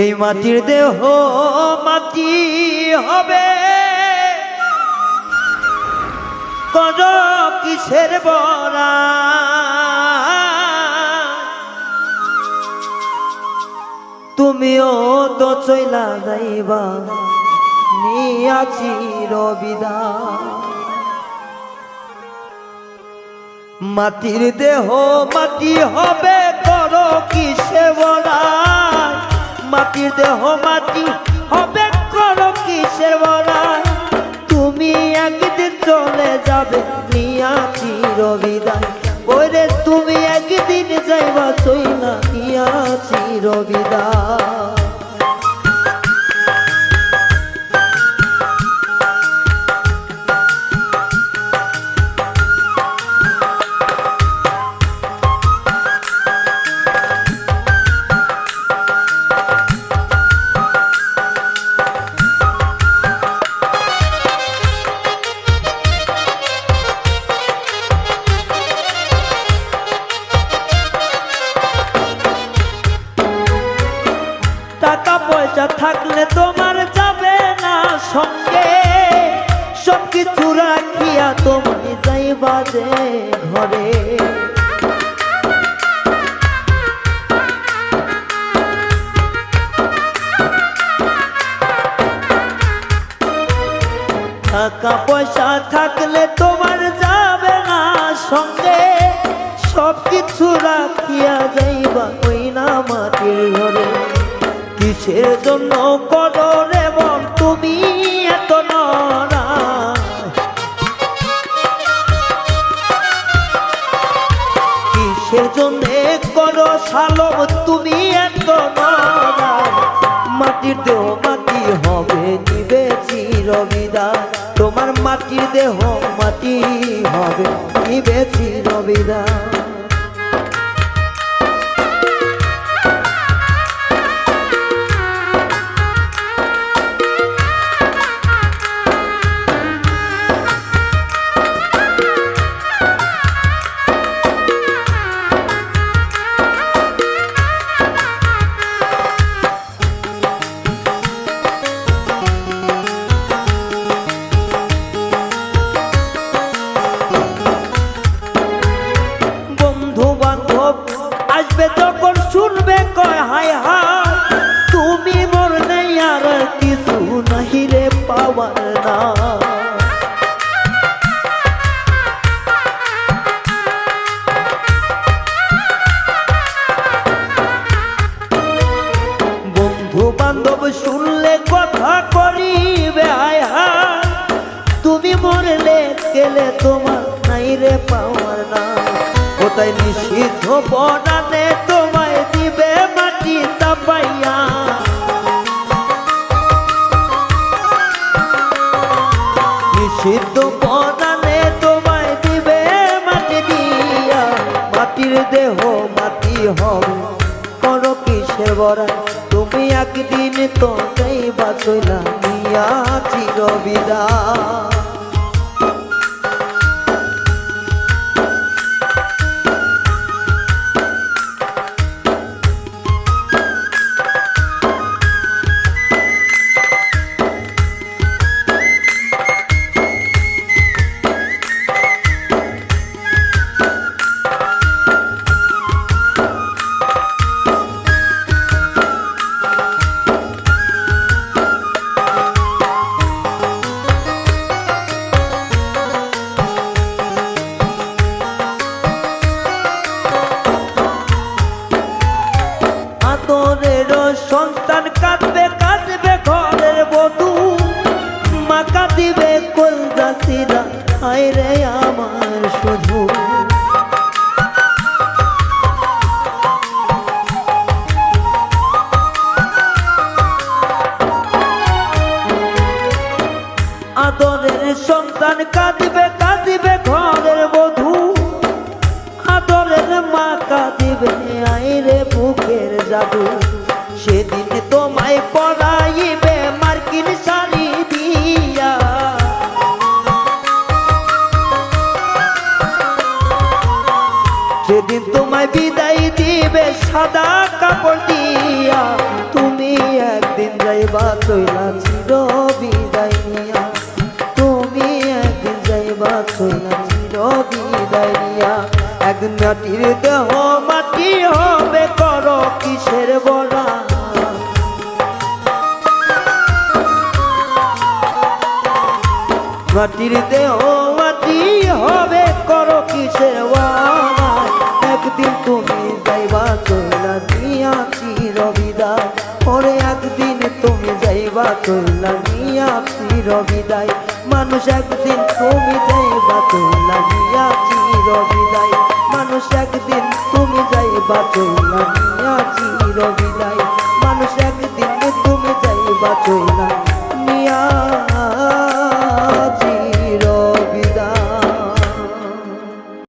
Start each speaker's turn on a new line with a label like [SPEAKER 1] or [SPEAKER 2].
[SPEAKER 1] এই মাটির দেহ মাটি হবে। কর কিসের বরা? তুমিও তো চইলা যাইবা নিয়াছি রবিদা মাটির দেহ মাটি হবে, কর কিসে বলা মাটির দেহ মাটি হবে কর কিসের বলা তুমি একদিন চলে যাবে নিয়া চির বিদায় ওরে তুমি একদিন যাইবা চইলা নিয়া চির টাকা যে ঘরে। টাকা পয়সা থাকলে তোমার যাবে না সঙ্গে। সব কিছু রাখিয়া যাইবা ওই না মাটির ঘরে। কিসের জন্য করো বল তুমি? মাটি হবে নিবে চিরবিদা। তোমার মাটির দেহ মাটি হবে নিবে চিরবিদা। আর কিছু নাহি পাওয়ার না। বন্ধু বান্ধব শুনলে কথা করিবে তুমি মরলে গেলে তোমার নাই রে পাওয়ার না। কোথায় নিষিদ্ধ বনানে তোমায় দিবে মাটি চাপাইয়া। নিষিদ্ধ বনানে তোমায় দিবে মাটি দিয়া। মাটির দেহ, মাটি হবে। করো কিসের বরা তুমি একদিন তো নেই চইলা নিয়া চিরবিদা আদরের সন্তান কাঁদবে কাঁদবে ঘরের বধূ। মা কাঁদিবে কলজাসিরা আয় রে আমার শুধু। আদরের সন্তান কাঁদিবে কাঁদিবে ঘরের বধূ। আদরের মা কাঁদিবে আইরে বুকের জাদু। সেদিন তোমায় পড়াইবে মার্কিন শাড়ি দিয়া। সেদিন তোমায় বিদায় দিবে সাদা কাপড় দিয়া। তুমি একদিন যাইবা চইলা চির বিদায় নিয়া। তুমি একদিন যাইবা চইলা চির বিদায় নিয়া। একদিন মাটির দেহ মাটি হবে করো কিসের বলা মাটির দেহ হবে, করো কি একদিন তুমি যাইবা চইলা নিয়া চির বিদায় ওরে, একদিন তুমি যাইবা চইলা নিয়া চির বিদায় মানুষ, একদিন তুমি যাইবা চইলা নিয়া চির বিদায় মানুষ, একদিন তুমি যাইবা বিদায়